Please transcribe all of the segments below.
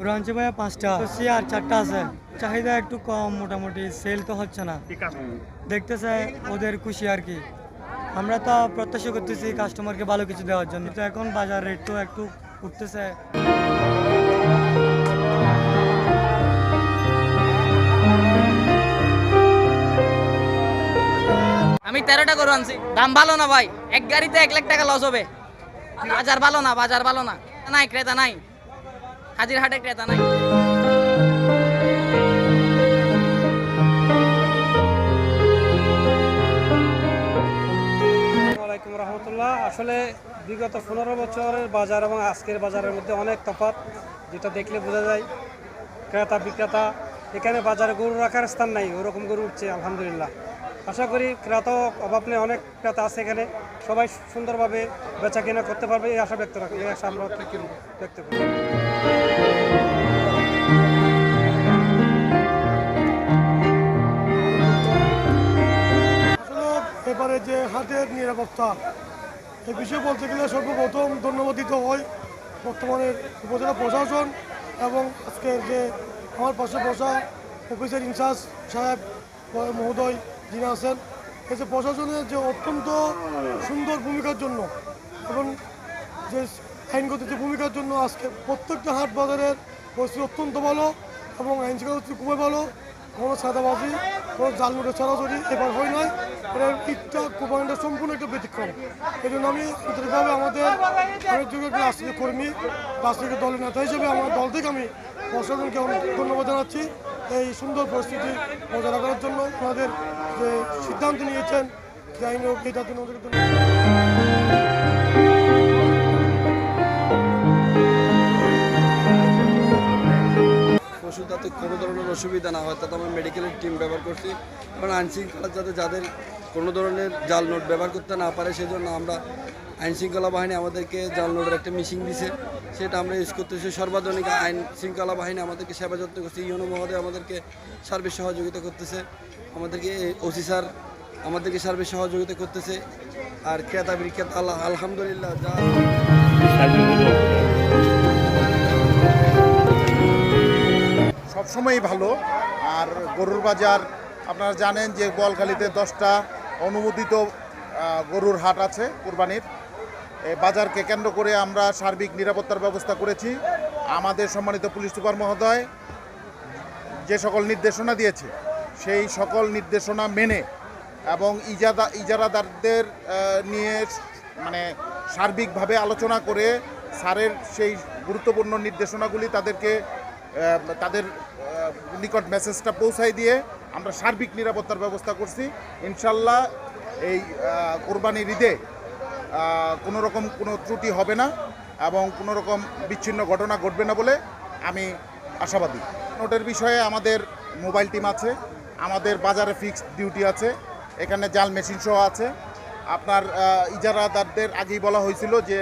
গরু আনছে ভাইয়া পাঁচটা। আর চারটা আছে। চাহিদা একটু কম মোটামুটি সেল তো হচ্ছে না। দেখতেছে ওদের খুশি আর কি। আমরা তো প্রত্যাশা করতেছি কাস্টমারকে ভালো কিছু দেওয়ার জন্য। তো এখন বাজার রেট তো একটু উঠতেছে। আমি তেরোটা গরু আনছি। দাম ভালো না ভাই। এক গাড়িতে এক লাখ টাকা লস হবে। বাজার ভালো না বাজার ভালো না। নাই ক্রেতা নাই। হাজির হাটে ক্রেতা নাই রহমতুল্লাহ। আসলে বিগত পনেরো বছরের বাজার এবং আজকের বাজারের মধ্যে অনেক তফাৎ, যেটা দেখলে বোঝা যায়। ক্রেতা বিক্রেতা এখানে বাজারে গরু রাখার স্থান নাই, ওরকম গরু উঠছে, আলহামদুলিল্লাহ। আশা করি ক্রেতা অভাব নেই, অনেক ক্রেতা আছে এখানে। সবাই সুন্দরভাবে বেচা কেনা করতে পারবে, এই আশা ব্যক্ত রাখি, এই আশা আমরা ব্যক্ত করি। যে হাতের নিরাপত্তা, এই বিষয়ে বলতে গেলে সর্বপ্রথম ধন্যবাদ দিতে হয় বর্তমানের উপজেলা প্রশাসন এবং আজকের যে আমার পাশে বসা অফিসের ইনচার্জ সাহেব, মহোদয় যিনি আছেন। যে প্রশাসনের যে অত্যন্ত সুন্দর ভূমিকার জন্য এবং যে আইনগত যে ভূমিকার জন্য আজকে প্রত্যেকটা হাট বাজারের পরিস্থিতি অত্যন্ত ভালো এবং আইন শৃঙ্খলা খুবই ভালো। কোনো সাদাবাজি, কোনো জাল নোটের ছড়াছড়ি এবার হয় নাই। এটা ইটটা সম্পূর্ণ একটা ব্যতিক্রম। এই জন্য আমি আন্তরিকভাবে আমাদের অনেক রাজনীতি কর্মী, রাজনৈতিক দলের নেতা হিসেবে আমার দল থেকে আমি প্রশাসনকে অনেক ধন্যবাদ জানাচ্ছি। এই সুন্দর পরিস্থিতি বজায় রাখার জন্য ওনাদের যে সিদ্ধান্ত নিয়েছেন যে হোক এটার জন্য ওদেরকে পশু যাতে কোনো ধরনের অসুবিধা না হয়, তাতে আমরা মেডিকেলের টিম ব্যবহার করছি। এবং আইনশৃঙ্খলা যাতে যাদের কোনো ধরনের জাল নোট ব্যবহার করতে না পারে, সেজন্য আমরা আইনশৃঙ্খলা বাহিনী আমাদেরকে জাল নোটের একটা মিশিং দিছে। সেটা আমরা ইউজ করতেছি। সর্বাধুনিক আইন শৃঙ্খলা বাহিনী আমাদেরকে সেবা যত্ন করছে। ইউনো মহোদয় আমাদেরকে সার্বিক সহযোগিতা করতেছে। আমাদেরকে ওসি স্যার আমাদেরকে সার্বিক সহযোগিতা করতেছে। আর ক্রেতা বিক্রেতা, আল্লাহ আলহামদুলিল্লাহ, যা সবসময়ই ভালো। আর গরুর বাজার, আপনারা জানেন যে বোয়ালখালীতে দশটা অনুমোদিত গরুর হাট আছে কোরবানির। বাজারকে কেন্দ্র করে আমরা সার্বিক নিরাপত্তার ব্যবস্থা করেছি। আমাদের সম্মানিত পুলিশ সুপার মহোদয় যে সকল নির্দেশনা দিয়েছে, সেই সকল নির্দেশনা মেনে এবং ইজাদা, ইজারাদারদের নিয়ে মানে সার্বিকভাবে আলোচনা করে স্যারের সেই গুরুত্বপূর্ণ নির্দেশনাগুলি তাদেরকে তাদের নিকট মেসেজটা পৌঁছাই দিয়ে আমরা সার্বিক নিরাপত্তার ব্যবস্থা করছি। ইনশাল্লাহ এই কোরবানির ঈদে কোনো রকম কোনো ত্রুটি হবে না এবং কোনো রকম বিচ্ছিন্ন ঘটনা ঘটবে না বলে আমি আশাবাদী। নোটের বিষয়ে আমাদের মোবাইল টিম আছে, আমাদের বাজারে ফিক্সড ডিউটি আছে, এখানে জাল মেশিন সহ আছে। আপনার ইজারাদারদের আগেই বলা হয়েছিল যে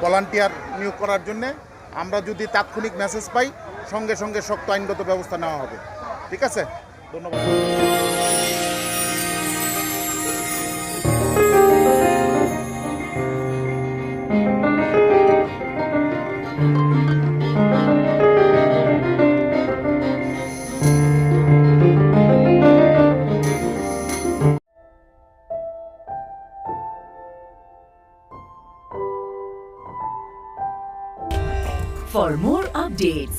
ভলান্টিয়ার নিয়োগ করার জন্যে আমরা যদি তাৎক্ষণিক মেসেজ পাই সঙ্গে সঙ্গে শক্ত আইনগত ব্যবস্থা নেওয়া হবে। ঠিক আছে? ধন্যবাদ। For more updates,